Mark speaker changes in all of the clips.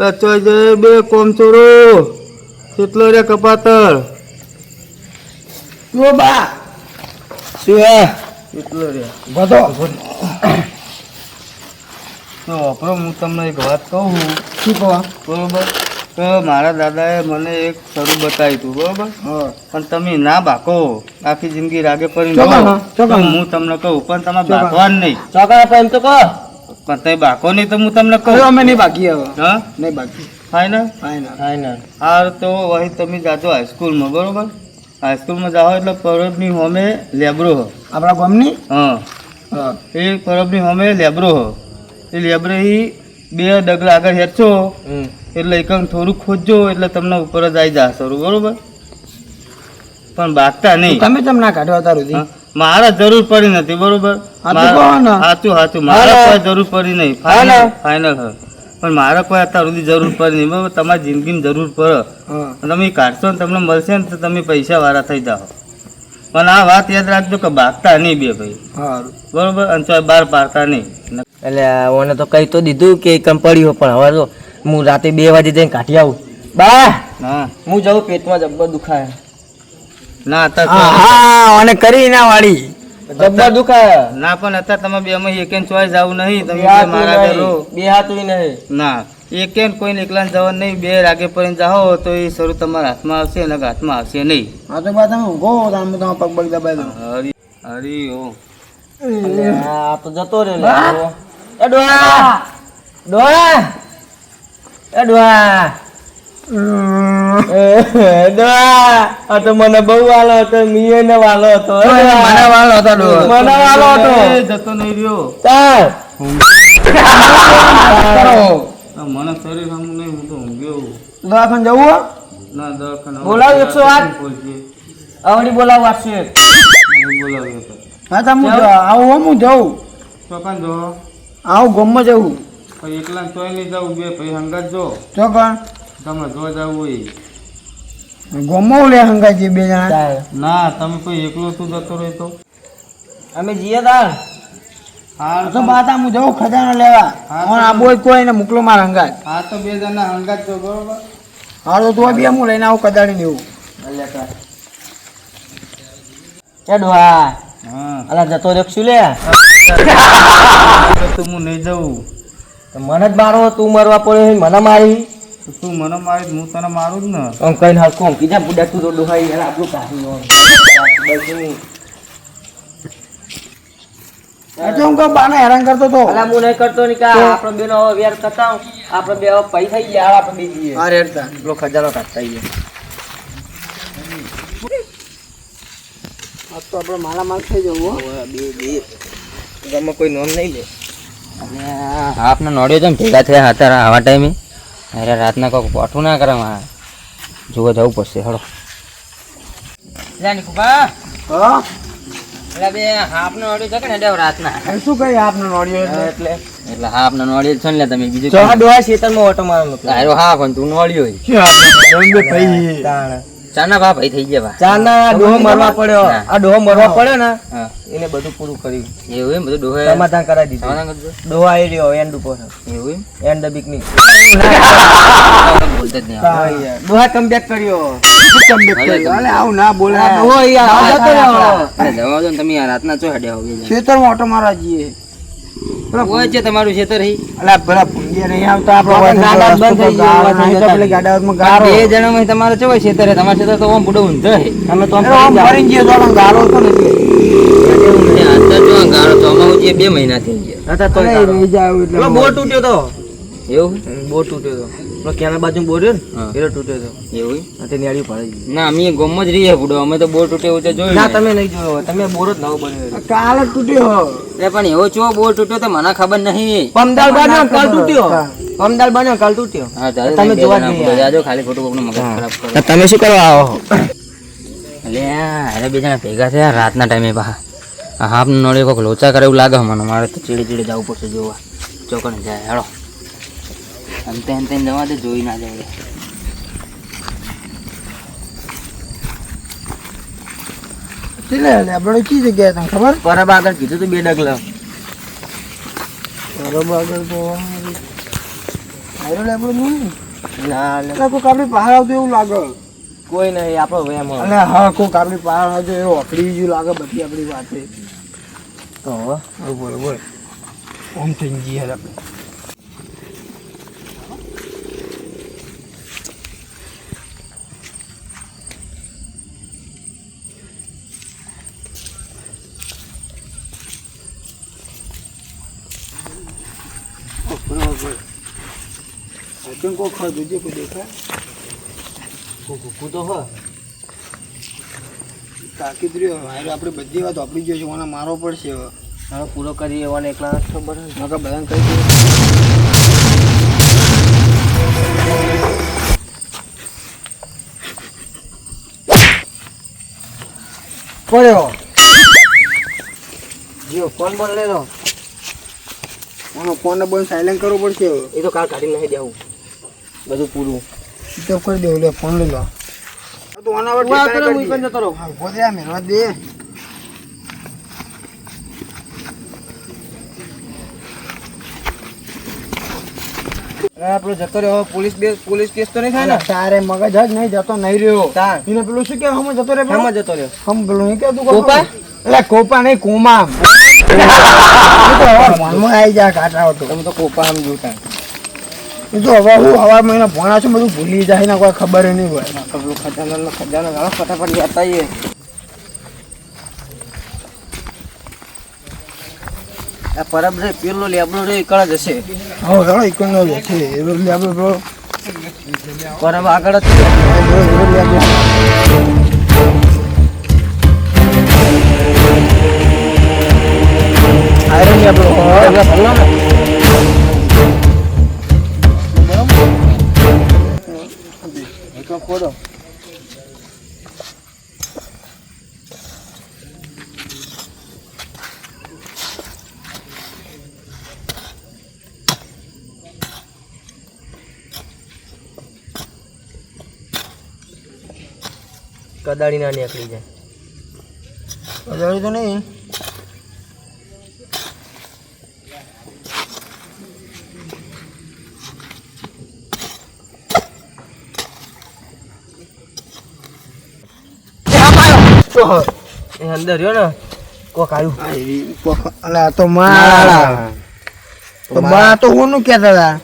Speaker 1: લચો જે બે કોમચોરો કેટલો રે કપાતર?
Speaker 2: જો બા. શું હે?
Speaker 1: કેટલો રે?
Speaker 2: બધો
Speaker 1: તો વાપરો હું તમને એક વાત કહું.
Speaker 2: શું કહો?
Speaker 1: બરોબર? તો મારા દાદાએ મને એક શરૂ બતાવ્યું હતું બરોબર?
Speaker 2: હા.
Speaker 1: પણ તમે ના બાકો. આખી જિંદગી રાગે પડી. હું તમને કહું પણ તમે ભાગવાન નહીં.
Speaker 2: ચોકડા એમ તો કહો.
Speaker 1: પણ તે બાકો નહીં તો હું તમને કહું.
Speaker 2: અમે નહીં બાકી હવે.
Speaker 1: હા?
Speaker 2: નહીં બાકી.
Speaker 1: ફાઇનલ
Speaker 2: ફાઇનલ ફાઇનલ
Speaker 1: હાર તો વહી તમે જાજો હાઈસ્કૂલમાં બરોબર? હાઈસ્કૂલમાં જાઓ એટલે પરબની હોમે લેબરો હો.
Speaker 2: આપણા ગામની?
Speaker 1: હા.
Speaker 2: હા.
Speaker 1: એ પરબની હોમે લેબરો હો. એ લેબરે એ બે ડગલા આગળ હેઠો. એટલે એકમ થોડું ખોજજો એટલે તમને ઉપર જ આવી જશે બરોબર? પણ બાગતા નહીં.
Speaker 2: તમે તમને ના કાઢો તારું
Speaker 1: હા? મારે જરૂર પડી નથી બરોબર.
Speaker 2: સાચું
Speaker 1: સાચું મારે
Speaker 2: હા.
Speaker 1: કોઈ જરૂર પડી નહીં. ફાઈનલ હા પણ મારા કોઈ અત્યાર સુધી જરૂર પડી નહીં બરોબર? તમારી જિંદગીમાં જરૂર પડે. તમે કાઢશો ને તમને મળશે ને તો તમે પૈસા વાળા થઈ જાઓ. પણ આ વાત યાદ રાખજો કે ભાગતા નહીં બે ભાઈ. બરોબર? અને તો બાર પાડતા નહીં.
Speaker 3: એટલે ઓને તો કહી તો દીધું કે કમ પડ્યું પણ હવે તો હું રાતે બે વાગે જઈને કાઢી આવું. બા!
Speaker 1: હા.
Speaker 3: હું જાઉં પેટમાં જબ્બર દુખાય.
Speaker 1: ના
Speaker 2: હા અને કરી ના વાળી.
Speaker 3: જબ્બર દુખાય
Speaker 1: ના પણ અત્યારે તમે બે માં એક ચોય જવું નહીં તમે
Speaker 3: બે
Speaker 1: બે
Speaker 3: હાથ
Speaker 1: મારા ઘરે.
Speaker 3: બે હાથ નહીં.
Speaker 1: ના એક કોઈ એકલા જવાનું નહીં બે રાગે પડીને જાઓ તો એ શરૂ તમારા હાથમાં આવશે અને હાથમાં આવશે નહીં.
Speaker 2: હા તો બા તમે ઊંઘો તમે તમારા પગ પગ દબાઈ દો
Speaker 1: હરી હરી ઓ
Speaker 3: આ તો જતો. લે. એ ડોળા ડોળા એ આ તો મને બહુ વાલો હતો મીએ ને વાલો હતો.
Speaker 2: મને વાળો હતો
Speaker 3: મને વાલો હતો.
Speaker 1: જતો નહીં રહ્યો.
Speaker 3: ચાલ.
Speaker 1: મને શરીર સામું નહીં હું તો ઊંઘ્યો.
Speaker 2: દવાખાને જવું?
Speaker 1: ના દવાખાના
Speaker 3: બોલાવો એકસો આઠ. આવડી બોલાવ વાટશે
Speaker 1: હું બોલાવ્યો
Speaker 2: હા તો આવું હો, જઉં.
Speaker 1: ચોકન જો.
Speaker 2: આવું ગમમાં જવું.
Speaker 1: પછી એકલા ચોય નહીં જવું બે પછી હંગાત જો.
Speaker 2: ચોકણ
Speaker 1: તમે જો જવું હોય.
Speaker 2: ગમો લે હંગાજી બે જણા.
Speaker 1: ના તમે કોઈ એકલો શું જતો રહે તો?
Speaker 3: અમે જઈએ તાર
Speaker 1: હા
Speaker 2: તો બાતા હું જઉં ખજાનો લેવા.
Speaker 1: કોણ
Speaker 2: ઓન આ બોય કોઈ ને મોકલો મારા હંગાત.
Speaker 1: હા તો બે જણા હંગાજ તો બરોબર?
Speaker 2: હા તો તું બી હું લઈને આવું કદાડી દેવું
Speaker 3: તાર ચડવા
Speaker 1: હા.
Speaker 3: અલા જતો રહ્યો શું લે?
Speaker 1: તો હું નહીં જવું
Speaker 3: મને જ મારો તું મરવા પડ્યો મને મારી.
Speaker 1: તો તું મને મારી હું તને મારું જ ને.
Speaker 3: આમ કઈ હલકું કીધા બુડા તું તો ડોહાઈ યાર આપણું કાઢી લો
Speaker 2: એટલે હું કહું બાને હેરાન કરતો તો?
Speaker 3: અલા હું નહીં કરતો નહીં કે આપણો બેનો હવે વેર કરતા હું. આપણે બે હવે પૈ થઈ ગયા આપણે બે જઈએ.
Speaker 2: હા રેડતા
Speaker 3: લો ખજાનો કાઢતા આવીએ
Speaker 2: આ તો આપણે માલા માલ થઈ જવું હો.
Speaker 3: બે બે ગામમાં કોઈ નોમ નહીં લે. અને આપના નોડ્યો છે ભેગા થયા હતા આવા ટાઈમે. અરે રાતના કોક પોઠું ના કરે મારે. જોવા જવું પડશે હળો.
Speaker 2: હા?
Speaker 3: એટલે બે હાફનો છે કે ને રાતના?
Speaker 2: શું કહી નોડ્યો એટલે
Speaker 3: એટલે હાફનો નોડ્યો છે ને તમે બીજું ડોહા ઓટો હા પણ તું
Speaker 2: બે ભાઈ
Speaker 3: ચાના ભા ભાઈ થઈ ગયા ચાના ડોહો મરવા પડ્યો. આ ડોહો મરવા પડ્યો ને એને બધું પૂરું કર્યું. એવું એમ? બધું ડોહે સમાધાન કરાવી દીધું. ડોહો આવી રહ્યો એન્ડ ઉપર. એવું એમ? એન્ડ પિકનિક બોલતા જ નહીં ડોહા કર્યો.
Speaker 2: કમ બેક કર્યો? અલે આવું ના બોલે
Speaker 3: ડોહો યાર
Speaker 2: ના રહ્યો.
Speaker 3: જવા દો તમે રાતના ચો હેડ્યા હો
Speaker 2: ખેતરમાં ઓટો મારવા જઈએ.
Speaker 3: હોય છે તમારું ખેતર હી.
Speaker 2: અલા પેલા ભૂંડિયા નહીં આવતા આપણો
Speaker 3: ગાડા બંધ થઈ
Speaker 2: પર નહીં તો પેલી ગાડાઓમાં ગારો
Speaker 3: બે જણા માં તમારે ચો ખેતર તમારે ખેતર તો ઓમ બુડો ઊંધો હે. તમે તો ફરી
Speaker 2: ગયો. ગારો
Speaker 3: જે બે મહિના થઈ ગયા. હતા તો તૂટ્યો તો. એવું? બોર તૂટ્યો તો. કેના બાજુ બોર ને એનો તૂટ્યો તો. એવું? તે નેડી પડી ના અમે ગોમ જ રહીએ બુડો. અમે તો બોર તૂટ્યો એવું તો જોયું ના તમે નહીં જોયો તમે બોર જ નવો બન્યો
Speaker 2: કાલ જ તૂટ્યો
Speaker 3: એ પણ એવો ચો બોર તૂટ્યો તો મને ખબર નહીં. પમદાલ બન્યો કાલ તૂટ્યો. પમદાલ કાલ તૂટ્યો. તમે જોવા જાજો ખાલી ખોટું કોકનું મગજ ખરાબ કરો. તમે શું કરવા આવો એટલે અરે બે જણા ભેગા થયા રાતના ટાઈમે બા. હાફ નળે કોક લોચા કરે એવું લાગે મને. મારે તો ચીડી ચીડી જવું પડશે જોવા. ચોકને જાય. હેડો અંતે અંતે જવા દે જોઈ ના જાય
Speaker 2: એટલે આપણે કઈ જગ્યાએ તમને ખબર
Speaker 3: પરબ આગળ કીધું તું બે ડગલા
Speaker 2: પરબ આગળ તો લેબડો નહીં
Speaker 3: ના.
Speaker 2: એટલે કોઈક આપણી બહાર આવતું એવું લાગે
Speaker 3: કોઈ નહીં આપણો વેમ
Speaker 2: અને હા કોઈક આપણી બહાર આવતું એવું અકડી જેવું લાગે બધી આપણી વાતે
Speaker 3: તો
Speaker 2: બોલ બોલ ઓમ થઈ ગઈ યાર આપણે અચન કો ખા દુજે કો દેખા
Speaker 3: ભૂખું તો હોય
Speaker 2: તાકીદ રહ્યો. હારે આપણે બધી વાત આપણી જોઈએ છે ઓને મારો પડશે હવે.
Speaker 3: હવે પૂરો કરી એવાને એકલા નથી ખબર.
Speaker 2: નકર બધાને કહી દઈએ. પડ્યો
Speaker 3: જીઓ ફોન બોલ લે લો.
Speaker 2: ઓનો ફોન બંધ સાયલેન્ટ કરવો પડશે
Speaker 3: એ તો કાલ કાઢી નાખી દેવું. બધું પૂરું.
Speaker 2: તો કરી દેવું લે ફોન લઈ લો. તો દે.
Speaker 3: જતો રહો.
Speaker 2: દે.
Speaker 3: રહ્યો પોલીસ બે પોલીસ કેસ તો નહીં થાય ને?
Speaker 2: તારે મગજ જ નહીં જતો નહીં રહ્યો.
Speaker 3: તાર.
Speaker 2: એને પેલું શું કે હમ જતો રે
Speaker 3: એમાં જતો રહ્યો.
Speaker 2: હમ પેલું નહીં કેતું
Speaker 3: કોપા?
Speaker 2: એટલે કોપા નહીં કોમા મનમાં આવી જાય કાંટા હતો
Speaker 3: તમે તો કોપા આમ જોતા.
Speaker 2: એ તો હવે હું હવા મહિના ભણા છું બધું ભૂલી જાય ને કોઈ ખબર નહીં હોય.
Speaker 3: ખજાના ખજાના ઘણો ફટાફટ જતા આવીએ. આ પરબ રે પેલો લેબડો રે એકળ જ હશે
Speaker 2: હવે ચાલો ઇકોન નો છે. એ રોજ લે
Speaker 3: પરબ આગળ જ છે.
Speaker 2: આયરન
Speaker 3: કદાળી ના નીકળી જાય.
Speaker 2: કદાળી તો નહીં.
Speaker 3: એ અંદર રહ્યો ને કોક આવ્યું.
Speaker 2: આ અલા, તો માળા તો બા તો હોનું કહેતા હતા?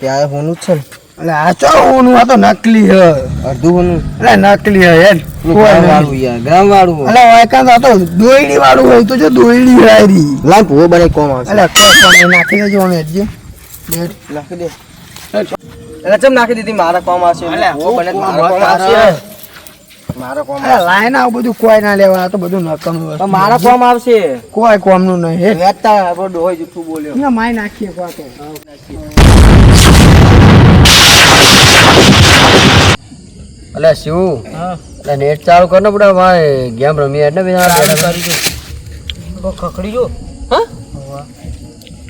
Speaker 3: ત્યાં હોનું જ છે ને.
Speaker 2: એટલે આ ચો આ તો નકલી હ.
Speaker 3: અડધું
Speaker 2: એટલે નકલી હે હેડ
Speaker 3: ગ્રામ વાળું યાર ગ્રામ વાળું
Speaker 2: એટલે વાયકાંત આ તો દોયડી વાળું હોય તો જો દોયડી હારી
Speaker 3: ભૂવો બને કોમ આવશે.
Speaker 2: એટલે નાખી દેજો
Speaker 3: દે. એટલે ચમ નાખી દીધી મારા કોમ આવશે?
Speaker 2: એટલે
Speaker 3: ભૂવો બને મારા કોમ
Speaker 2: આવશે.
Speaker 3: મારા કોમ
Speaker 2: લાઈન આવું બધું કોઈ ના લેવા આ તો બધું નકમ
Speaker 3: મારા કોમ આવશે.
Speaker 2: કોઈ કોમનું નહીં હેડ.
Speaker 3: વેચતા જૂઠું બોલ્યો.
Speaker 2: માય નાખીએ કોઈ તો
Speaker 3: અલે શું? એટલે નેટ ચાલુ કર ને બડા ભાઈ. ગેમ રમી એટલે ખખડી જો. હા?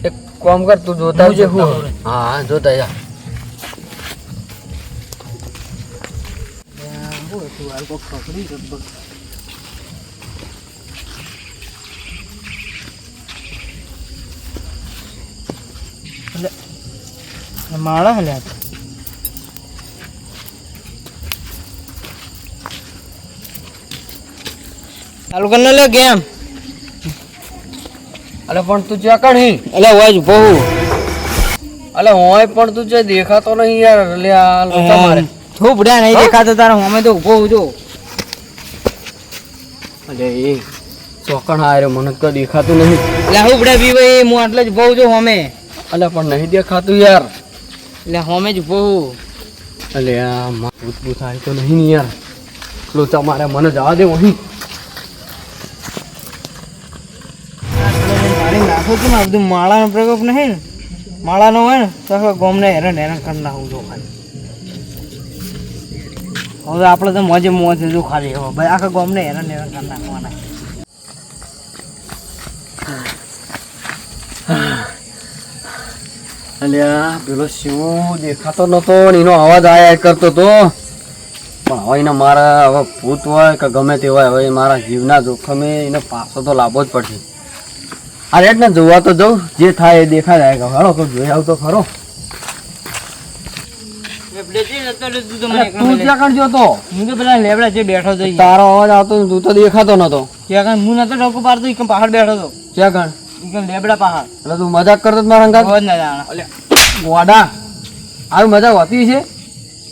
Speaker 3: એક કામ કર તું જોતા આવજે હું હા હા જોતા જા.
Speaker 2: માળા હલ્યા
Speaker 3: ચાલુ કરી લે ગેમ. અલે પણ તું ચા કાઢી
Speaker 2: અલે હોય બહુ
Speaker 3: અલે હોય પણ તું છે દેખાતો નહીં યાર લે આ લોચા મારે.
Speaker 2: નહીં દેખાતો તારા અમે તો ઊભો જો.
Speaker 3: અલે એ ચોકણ હારે મને તો દેખાતું નહીં.
Speaker 2: એટલે હું બડા બી ભાઈ હું આટલે જ બહુ જો અમે.
Speaker 3: અલે પણ નહીં દેખાતું યાર.
Speaker 2: એટલે હોમે જ બહુ
Speaker 3: અલે આ ભૂત ભૂત આવી તો નહીં યાર. એટલું તમારે મને જવા દે અહીં
Speaker 2: નાખો છું ને બધું માળાનો પ્રકોપ નહીં ને, માળાનો હોય ને, તો ગોમને હેરાન હેરાન કરી નાખું છું ખાલી. હવે આપણે તો મોજે મોજ જો ખાલી હવે ભાઈ, આખા ગોમને હેરાન હેરાન કરી નાખવાના.
Speaker 3: અલ્યા, પેલો શિવ દેખાતો નતો ને એનો અવાજ આયા કરતો તો. પણ હવે એને મારા હવે ભૂત હોય કે ગમે તે હોય, હવે મારા જીવના જોખમે એને પાછો તો લાવવો જ પડશે. રેટ ને જોવા તો જઉં જે થાય એ દેખા જાય હાલો તો જોઈ આવતો ખરો.
Speaker 4: તું તો
Speaker 5: તું. ક્યાં
Speaker 4: હું તો પેલા લેબડા જે બેઠો
Speaker 5: તારો અવાજ આવતો તું તો દેખાતો નતો.
Speaker 4: કાંઈ હું નતો ડોકો પાડતો પહાડ બેઠો હતો.
Speaker 5: ક્યાં કણ
Speaker 4: લેબડા પહાડ.
Speaker 5: એટલે તું મજાક કરતો મારા અંગાત. ગોડા આવી. મજાક હોતી છે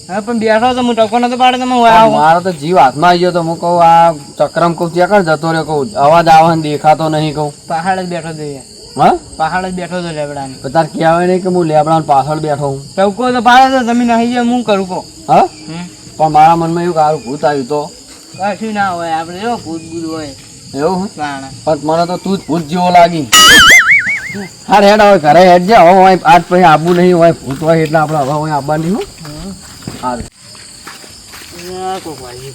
Speaker 4: હા પણ બેઠો તો હું ટકો નતો પાડતો તમે આવો.
Speaker 5: મારો તો જીવ હાથમાં આવી ગયો તો હું કહું આ ચક્રમ કહું ત્યાં જતો રહ્યો કહું? અવાજ આવે દેખાતો નહીં કહું.
Speaker 4: પહાડ જ બેઠો હતો
Speaker 5: હા?
Speaker 4: પહાડ જ બેઠો
Speaker 5: તો તાર કહેવાય નહીં કે હું લેબડા પાછળ બેઠો હું.
Speaker 4: ટકો તો પાડે તો તમે નહીં જાય હું કરું કો
Speaker 5: હા? પણ મારા મનમાં એવું હારું ભૂત આવ્યું તો.
Speaker 4: કશું ના હોય આપણે ભૂત ભૂત હોય.
Speaker 5: એવું પણ મને તો તું જ ભૂત જેવો લાગી. હા હેડ હવે ઘરે હેડ જા હવે આજ પછી આબુ નહીં હોય ભૂત હોય એટલે આપણે હવે હોય આવવાની હું.
Speaker 4: વાગ્યું.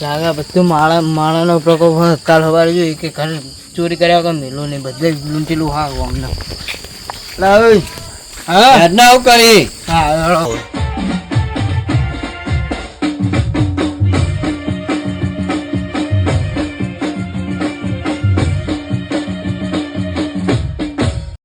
Speaker 4: જાગા બધું માળા માળાનો પ્રકોપ કાલ સવારે જોઈએ કે ઘર ચોરી કર્યા વગર મેલો નહીં બધે લૂંટેલું હા અમને
Speaker 5: હા ના આવું કરી
Speaker 4: હા.